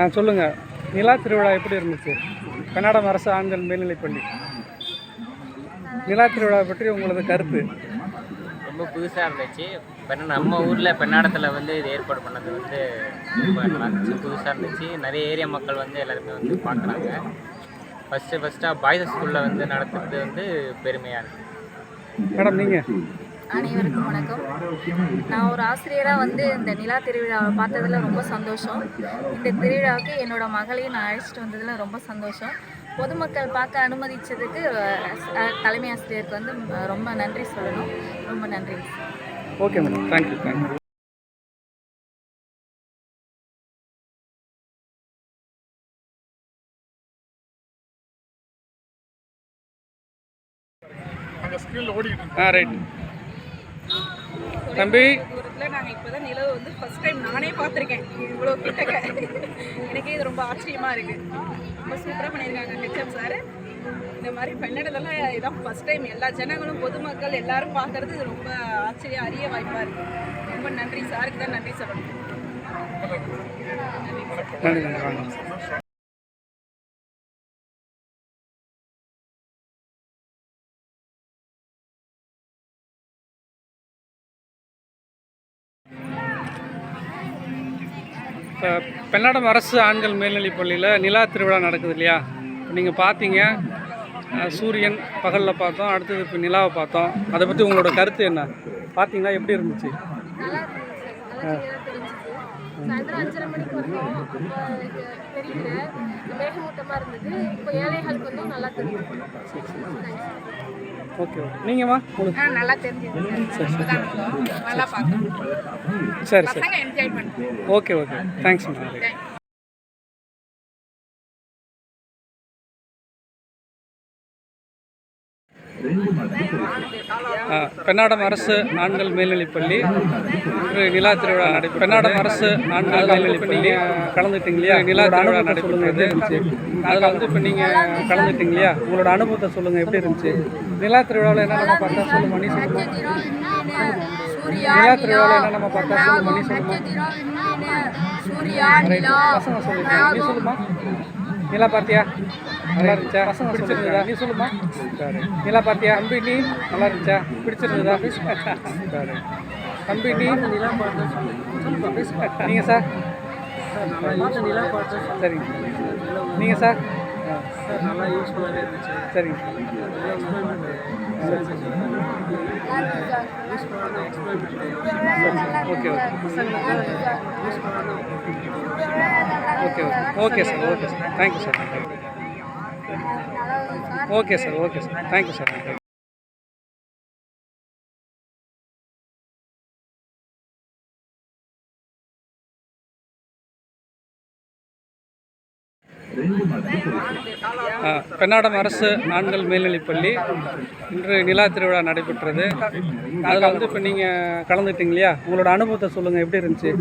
ஆ சொல்லுங்கள் நிலா திருவிழா எப்படி இருந்துச்சு? கர்நாடக அரசு ஆண்கள் மேல்நிலைப்பள்ளி நிலா திருவிழா பற்றி உங்களது கருத்து. ரொம்ப புதுசாக இருந்துச்சு. இப்போ நம்ம ஊரில் பெண்ணாடத்தில் வந்து இது ஏற்பாடு பண்ணது வந்து ரொம்ப நல்லா இருந்துச்சு. புதுசாக இருந்துச்சு. நிறைய ஏரியா மக்கள் வந்து எல்லாருமே வந்து பார்க்குறாங்க. ஃபஸ்ட்டு ஃபஸ்ட்டாக பாய்ஸ் ஸ்கூலில் வந்து நடத்துறது வந்து பெருமையாக இருக்குது மேடம் நீங்கள் அனைவருக்கும் வணக்கம். நான் ஒரு ஆசிரியராக வந்து இந்த நிலா திருவிழாவை பார்த்ததுல ரொம்ப சந்தோஷம். இந்த திருவிழாவுக்கு என்னோட மகளையும் நான் அழைச்சிட்டு வந்ததில் ரொம்ப சந்தோஷம். பொதுமக்கள் பார்க்க அனுமதிச்சதுக்கு அஹ், தலைமை ஆசிரியருக்கு வந்து ரொம்ப நன்றி சொல்லணும். ரொம்ப நன்றி. Okay madam. Thank you thank you ah right தம்பி. தூரத்தில் நாங்கள் இப்போ தான் நிலவு வந்து ஃபஸ்ட் டைம் நானே பார்த்துருக்கேன். இவ்வளோ கிட்டக்க. எனக்கே இது ரொம்ப ஆச்சரியமாக இருக்குது ரொம்ப சூப்பராக பண்ணியிருக்காங்க ஹெச்எம் சார் இந்த மாதிரி பெண்ணடதெல்லாம் இதான் ஃபஸ்ட் டைம் எல்லா ஜனங்களும் பொதுமக்கள் எல்லாரும் பார்க்கறது இது ரொம்ப ஆச்சரிய அரிய வாய்ப்பாக இருக்குது ரொம்ப நன்றி. சாருக்கு தான் நன்றி சொல்லணும். நன்றி. இப்போ பெண்ணாடம் அரசு ஆண்கள் மேல்நிலைப் பள்ளியில் நிலா திருவிழா நடக்குது இல்லையா? நீங்கள் பார்த்தீங்க சூரியன் பகலில் பார்த்தோம் அடுத்தது இப்போ நிலாவை பார்த்தோம். அதை பற்றி உங்களோட கருத்து என்ன? பார்த்தீங்களா? எப்படி இருந்துச்சு. சாயந்தரம் அஞ்சரை மணிக்கு வந்தோம். அப்போ எனக்கு தெரியல. மேகமூட்டமாக இருந்தது. இப்போ ஏழைகளுக்கு வந்து நல்லா தெரியும். Okay okay. நீங்கம்மா? உங்களுக்கு நல்லா தெரிஞ்சது. நல்லா பார்க்கணும் சரி சரி. Okay okay. Thanks ma'am Pennadam அரசு ஆண்கள் மேல்நிலைப்பள்ளி. இன்று நிலா திருவிழா நடை பெண்ணாடம் அரசு ஆண்கள் மேல்நிலைப்பள்ளி. கலந்துட்டீங்க இல்லையா? நிலா திருவிழா நடைபெற்றது. அதில் வந்து இப்போ நீங்கள் கலந்துட்டீங்க இல்லையா? உங்களோட அனுபவத்தை சொல்லுங்கள் எப்படி இருந்துச்சு? நிலா திருவிழாவில் என்னென்ன பார்த்தா சொல்லுங்க நீ சொல்லுங்க. நிலா திருவிழாவில் என்னென்ன பார்த்தா சொல்லுங்க நீ சொல்லுமா பசங்க சொல்லிருக்காங்க நீ சொல்லுமா? நிலா பார்த்தியா? நல்லா இருந்துச்சா? பிடிச்சிருந்ததா? நீ சொல்லுமா? சரி நிலா பார்த்தியா தம்பி நீ நல்லா இருந்துச்சா? பிடிச்சிருந்ததா? சரி. தம்பி நீ நிலா பார்த்தா நீங்கள் சார். நிலா பார்த்தா சரிங்க நீங்கள் சார்? சார். நல்லா யூஸ்ஃபுல்லாகவே இருந்துச்சு சரிங்க okay. Okay okay. Okay sir. Okay sir. Thank you sir okay sir okay sir. Thank you sir. ஆ, பெண்ணாடம் அரசு ஆண்கள் மேல்நிலைப்பள்ளி இன்று நிலா திருவிழா நடைபெற்றது. அதில் வந்து இப்போ நீங்கள் கலந்துட்டீங்க இல்லையா? உங்களோட அனுபவத்தை சொல்லுங்கள் எப்படி இருந்துச்சு?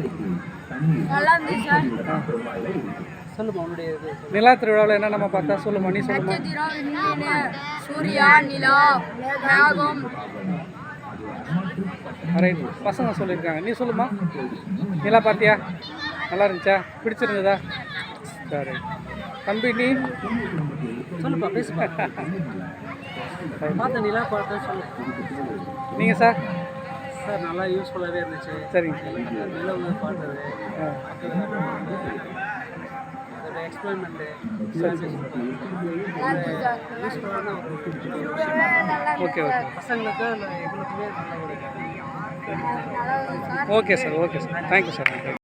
சொல்லுமா உன்னுடைய நிலா திருவிழாவில் என்ன நம்ம பார்த்தா சொல்லுமா? நீ சொல்லுமா? சூர்யா நிலா மேகம். ரைட் பசங்க சொல்லியிருக்காங்க. நீ சொல்லுமா? நிலா பார்த்தியா நல்லா இருந்துச்சா? பிடிச்சிருந்ததா? சரி. தம்பி நீ? சொல்லுப்பா பேசுப்பா. பார்த்த நிலா பார்த்தா சொல்லு நீங்கள் சார் சார் நல்லா யூஸ்ஃபுல்லாகவே இருந்துச்சு. சரிங்க. சார் நிலவு பார்த்தது. அதோட எக்ஸ்பிளைன்மெண்ட்டு ஓகே ஓகே பசங்களுக்கு எங்களுக்குமே okay sir okay sir thank you sir